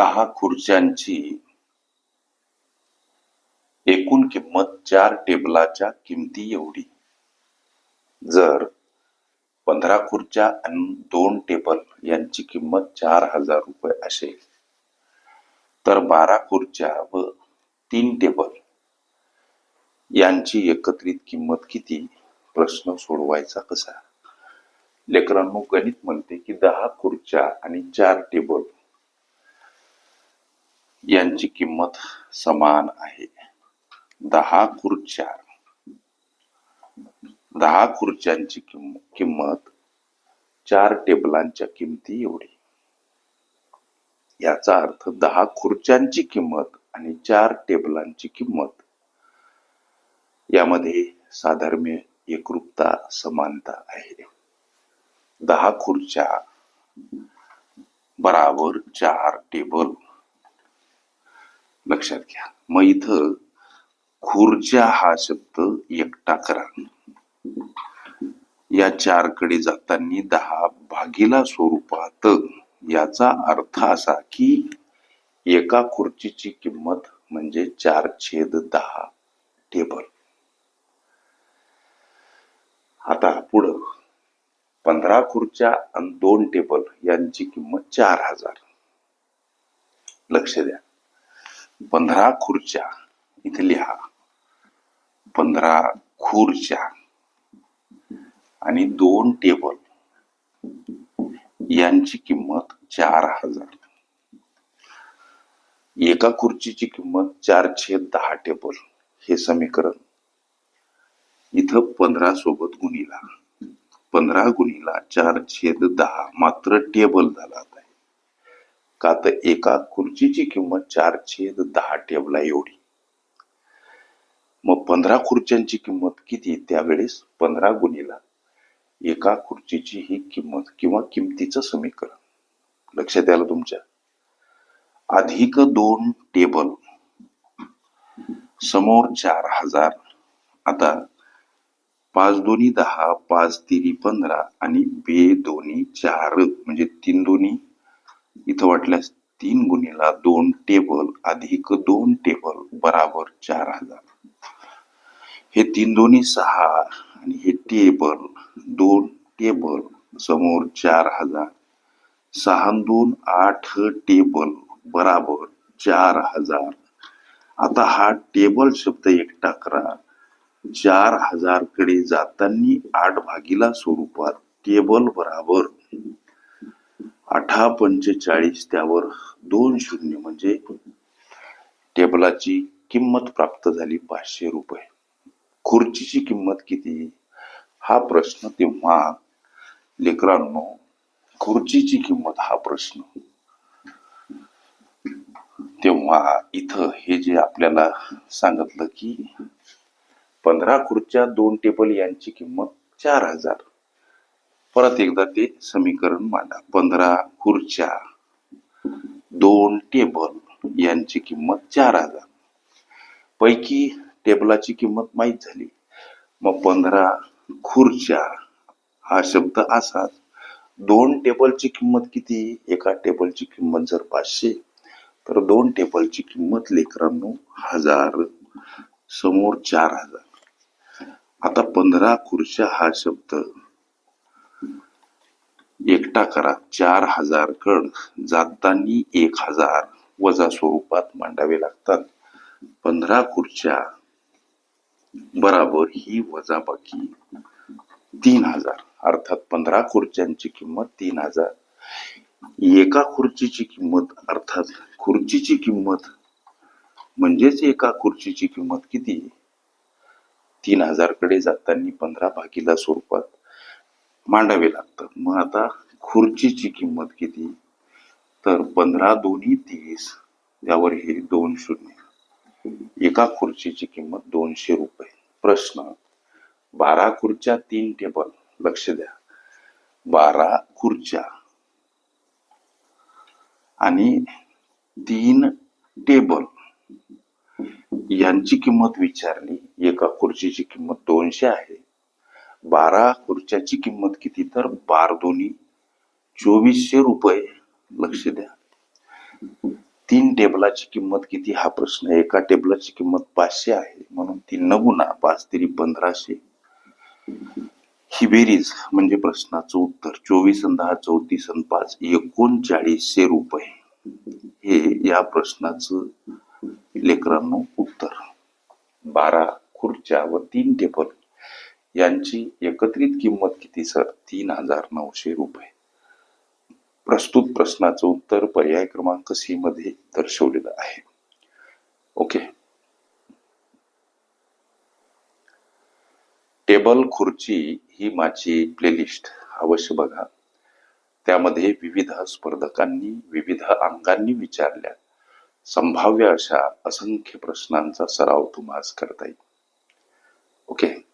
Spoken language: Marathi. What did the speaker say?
दहा खुर्च्यांची एकूण किंमत चार टेबलाच्या किमती एवढी. जर पंधरा खुर्च्या आणि दोन टेबल यांची किंमत चार हजार रुपये असेल तर बारा खुर्च्या व तीन टेबल यांची एकत्रित किंमत किती? प्रश्न सोडवायचा कसा? लेकरांनो गणित म्हणते की दहा खुर्च्या आणि चार टेबल यांची किंमत समान आहे. दहा खुर्च्या. दहा खुर्च्यांची किंमत चार टेबलांच्या किमती एवढी. याचा अर्थ दहा खुर्च्यांची किंमत आणि चार टेबलांची किंमत. यामध्ये साधर्म्य एकरूपता समानता आहे. दहा खुर्च्या. बराबर चार टेबल. लक्षात घ्या. मग इथं खुर्च्या हा शब्द एकटा करा. या चारकडे जाताना दहा भागीला स्वरूपात. याचा अर्थ असा की एका खुर्चीची किंमत म्हणजे चार छेद दहा टेबल. आता पुढं. पंधरा खुर्च्या आणि दोन टेबल यांची किंमत चार हजार. लक्ष द्या. पंधरा खुर्च्या. इथे लिहा. पंधरा खुर्च्या. आणि दोन टेबल. यांची किंमत चार हजार. एका खुर्चीची किंमत चार दहा टेबल. हे समीकरण. इथं पंधरा सोबत गुणीला. पंधरा गुणीला चार छेद दहा मात्र टेबल झाला आता. का तर एका खुर्चीची किंमत चार छेद दहा टेबला एवढी? मग पंधरा खुर्च्यांची किंमत किती? त्यावेळेस पंधरा गुणीला. एका खुर्चीची ही किंमत किंवा किमतीचं समीकरण. लक्षात आलं तुमच्या. अधिक दोन टेबल. समोर चार हजार. आता पाच दोन्ही दहा पाच तिरी पंधरा आणि बे दोन्ही चार म्हणजे तीन दोन्ही इथं वाटल्यास तीन गुणीला दोन टेबल अधिक दोन टेबल बराबर चार हजार. हे तीन दोन्ही सहा आणि हे टेबल दोन टेबल समोर चार हजार. सहा दोन आठ टेबल बराबर चार हजार. आता हा टेबल शब्द एकटा करा. चार हजारकडे जाताना आठ भागीला स्वरूपात टेबल बराबर. अठरा पंचेचाळीस त्यावर दोन शून्य म्हणजे टेबलाची किंमत प्राप्त झाली पाचशे रुपये. खुर्चीची किंमत किती? हा प्रश्न तेव्हा लेकरांनो खुर्चीची किंमत हा प्रश्न. तेव्हा इथं हे जे आपल्याला सांगितलं की पंधरा खुर्च्या दोन टेबल यांची किंमत चार हजार. परत एकदा ते समीकरण मांडा. पंधरा खुर्च्या दोन टेबल यांची किंमत चार हजार. पैकी टेबलाची किंमत माहीत झाली. मग पंधरा खुर्च्या हा शब्द असाच. दोन टेबलची किंमत किती? एका टेबलची किंमत जर पाचशे तर दोन टेबलची किंमत लेकरांनो हजार. समोर चार हजार. आता पंधरा खुर्च्या हा शब्द एकटा करा चार हजार कड जातानी एक हजार. वजा स्वरूपात मांडावे लागतात. पंधरा खुर्च्या. बराबर ही वजाबाकी तीन हजार. अर्थात पंधरा खुर्च्यांची किंमत तीन हजार. एका खुर्चीची किंमत अर्थात खुर्चीची किंमत म्हणजेच एका खुर्चीची किंमत किती? तीन हजारकडे जाताना पंधरा भागीला स्वरूपात मांडावे लागतात मग आता खुर्चीची किंमत किती? तर पंधरा दोन्ही तीस यावर हे दोन शून्य. एका खुर्चीची किंमत दोनशे रुपये. प्रश्न बारा खुर्च्या तीन टेबल लक्ष द्या. बारा खुर्च्या आणि तीन टेबल. यांची किंमत विचारली एका खुर्चीची किंमत दोनशे आहे. बारा खुर्च्याची किंमत किती? तर बार दोन्ही. चोवीसशे रुपये. लक्ष द्या. तीन टेबलाची किंमत किती? हा प्रश्न एका टेबलाची किंमत पाचशे आहे. म्हणून तीन नगुना पाच तरी पंधराशे. ही बेरीज म्हणजे प्रश्नाचं उत्तर. चोवीस अन दहा चौतीस पाच एकोणचाळीसशे रुपये. हे या प्रश्नाचं लेकरांनो उत्तर. बारा खुर्च्या व तीन टेबल. यांची एकत्रित किंमत किती सर? तीन हजार नऊशे रुपये. प्रस्तुत प्रश्नाचं उत्तर पर्याय क्रमांक सी मध्ये दर्शवलेलं आहे. ओके. टेबल खुर्ची ही माझी प्लेलिस्ट. अवश्य बघा. त्यामध्ये विविध स्पर्धकांनी विविध अंगांनी विचारल्या. संभाव्य अशा असंख्य प्रश्नांचा सराव तुम्हाला करता येईल. ओके.